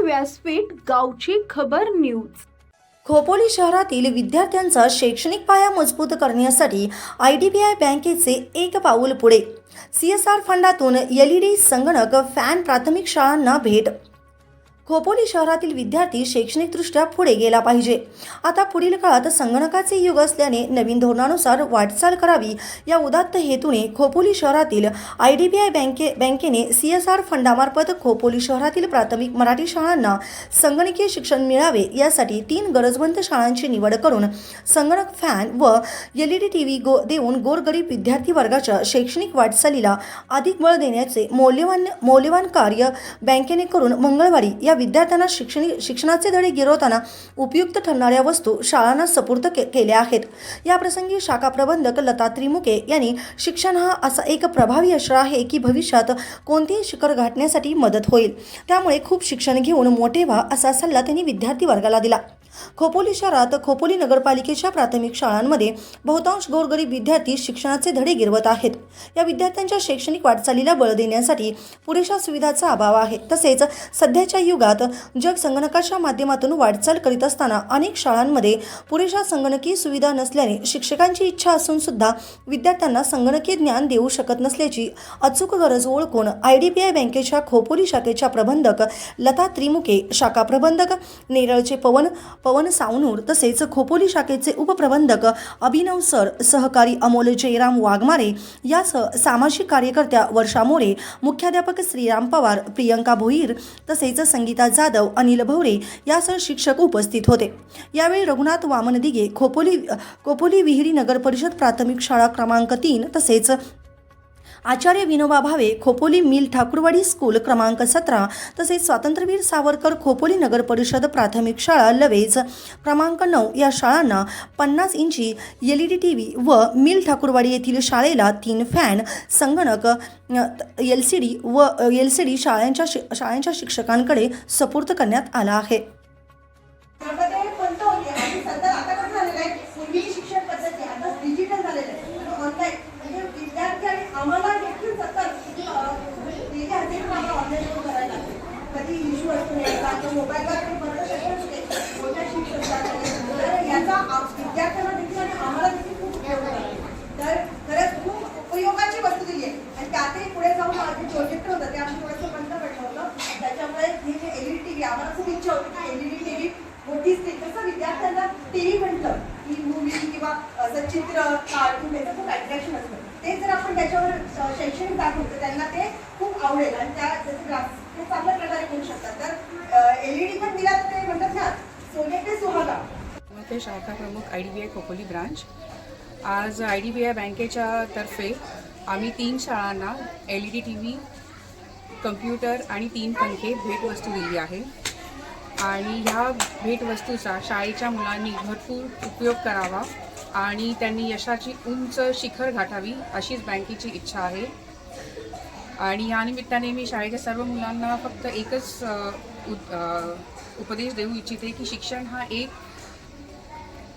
व्यासपीठ गावची खबर न्यूज. खोपोली शहरातील विद्यार्थ्यांचा शैक्षणिक पाया मजबूत करण्यासाठी आय डी बी आय बँकेचे एक पाऊल पुढे. सी एस आर फंडातून एल ई डी संगणक फॅन प्राथमिक शाळांना भेट खोपोली शहरातील विद्यार्थी शैक्षणिकदृष्ट्या पुढे गेला पाहिजे. आता पुढील काळात संगणकाचे युग असल्याने नवीन धोरणानुसार वाटचाल करावी या उदात्त हेतूने खोपोली शहरातील आय डी बी आय बँके बँकेने सी एस आर फंडामार्फत खोपोली शहरातील प्राथमिक मराठी शाळांना संगणकीय शिक्षण मिळावे यासाठी तीन गरजवंत शाळांची निवड करून संगणक फॅन व L E D T V गो देऊन गोरगरीब विद्यार्थी वर्गाच्या शैक्षणिक वाटचालीला अधिक बळ देण्याचे मौल्यवान मौल्यवान कार्य बँकेने करून मंगळवारी या विद्यार्थ्यांना शिक्षणी शिक्षणाचे धडे गिरवताना उपयुक्त ठरणाऱ्या वस्तू शाळांना सपूर्द के केल्या आहेत. याप्रसंगी शाखा प्रबंधक लता त्रिमुके यांनी शिक्षण हा असा एक प्रभावी अश्र आहे की भविष्यात कोणतेही शिखर गाठण्यासाठी मदत होईल. त्यामुळे खूप शिक्षण घेऊन मोठे व्हा असा सल्ला त्यांनी विद्यार्थी वर्गाला दिला. खोपोली शहरात खोपोली नगरपालिकेच्या प्राथमिक शाळांमध्ये बहुतांश गोरगरीब विद्यार्थी शिक्षणाचे धडे गिरवत आहेत. या विद्यार्थ्यांच्या शैक्षणिक वाटचालीला बळ देण्यासाठी पुरेशा सुविधांचा अभाव आहे. तसेच सध्याच्या युगात जग संगणकाच्या माध्यमातून वाटचाल करीत असताना अनेक शाळांमध्ये पुरेशा संगणकीय सुविधा नसल्याने शिक्षकांची इच्छा असून सुद्धा विद्यार्थ्यांना संगणकीय ज्ञान देऊ शकत नसल्याची अचूक गरज ओळखून आय डी बी आय बँकेच्या खोपोली शाखेच्या प्रबंधक लता त्रिमुके शाखा प्रबंधक नेरळचे पवन पवन सावनूर तसेच खोपोली शाखेचे उपप्रबंधक अभिनव सर सहकारी अमोल जयराम वाघमारे यासह सामाजिक कार्यकर्त्या वर्षा मोरे मुख्याध्यापक श्रीराम पवार प्रियंका भोईर तसेच संगीता जाधव अनिल भवरे यासह शिक्षक उपस्थित होते. यावेळी रघुनाथ वामन दिघे खोपोली खोपोली विहिरी नगर परिषद प्राथमिक शाळा क्रमांक तीन तसेच आचार्य विनोबा भावे खोपोली मिल ठाकूरवाडी स्कूल क्रमांक सतरा तसेच स्वातंत्र्यवीर सावरकर खोपोली नगर परिषद प्राथमिक शाळा लवेज क्रमांक नऊ या शाळांना पन्नास इंची L E D T V व मिल ठाकूरवाडी येथील शाळेला तीन फॅन संगणक एल सी डी व एल सी डी शाळांच्या शि शाळांच्या शिक्षकांकडे सपूर्त करण्यात आला आहे त्यामध्ये बंद होते आणि सध्या आता कसं झालेलं आहे पूर्वी शिक्षण पद्धती आता डिजिटल झालेलं आहे ऑनलाईन म्हणजे विद्यार्थी आणि आम्हाला देखील सतत अं, वेगळे हाती आम्हाला ऑनलाईन करून करायला लागते कधी इश्यू असतो यायचा किंवा मोबाईलवर काही बरं सेशन असते मोठ्या शिक्षण तर याचा आप- विद्यार्थ्यांना देखील आणि आम्हाला देखील खूप उपयोग होणार आहे. तर खरंच खूप उपयोगाची वस्तू दिली आहे आणि त्यातही पुढे जाऊन माझे प्रोजेक्ट होतं ते आम्ही थोडंसं बंद पडलं होतं त्याच्यामुळे हे J L E T V आम्हाला खूप इच्छा होती की L E D T V मोठी स्क्रीन कसं विद्यार्थ्यांना टीव्ही म्हटलं की मूवी किंवा असं चित्र कार्टून याचं खूप अट्रॅक्शन असतं ते जर आपण त्याच्यावर शैक्षणिक दाखवतो तर त्यांना ते खूप आवडेल. आणि त्या जसं हे चांगल्या प्रकारे करू शकतात. तर एलईडी पण दिला तर ते म्हणतात ना सोने ते सुहागा. ते शाखा प्रमुख I D B I Khopoli branch. आज आय डी बी आय बँकेच्या तर्फे आम्ही तीन शाळांना L E D T V computer आणि तीन पंखे भेटवस्तू दिली आहे. आणि ह्या भेटवस्तूचा शाळेच्या मुलांनी भरपूर उपयोग करावा आणि त्यांनी यशाची उंच शिखर गाठावी अशीच बँकेची इच्छा आहे. आणि या निमित्ताने मी शाळेच्या सर्व मुलांना फक्त एकच उद- उपदेश देऊ इच्छिते की शिक्षण हा एक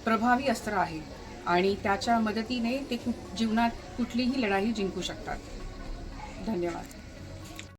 प्रभावी अस्त्र आहे आणि त्याच्या मदतीने ते जीवनात कुठलीही लढाई जिंकू शकतात. धन्यवाद.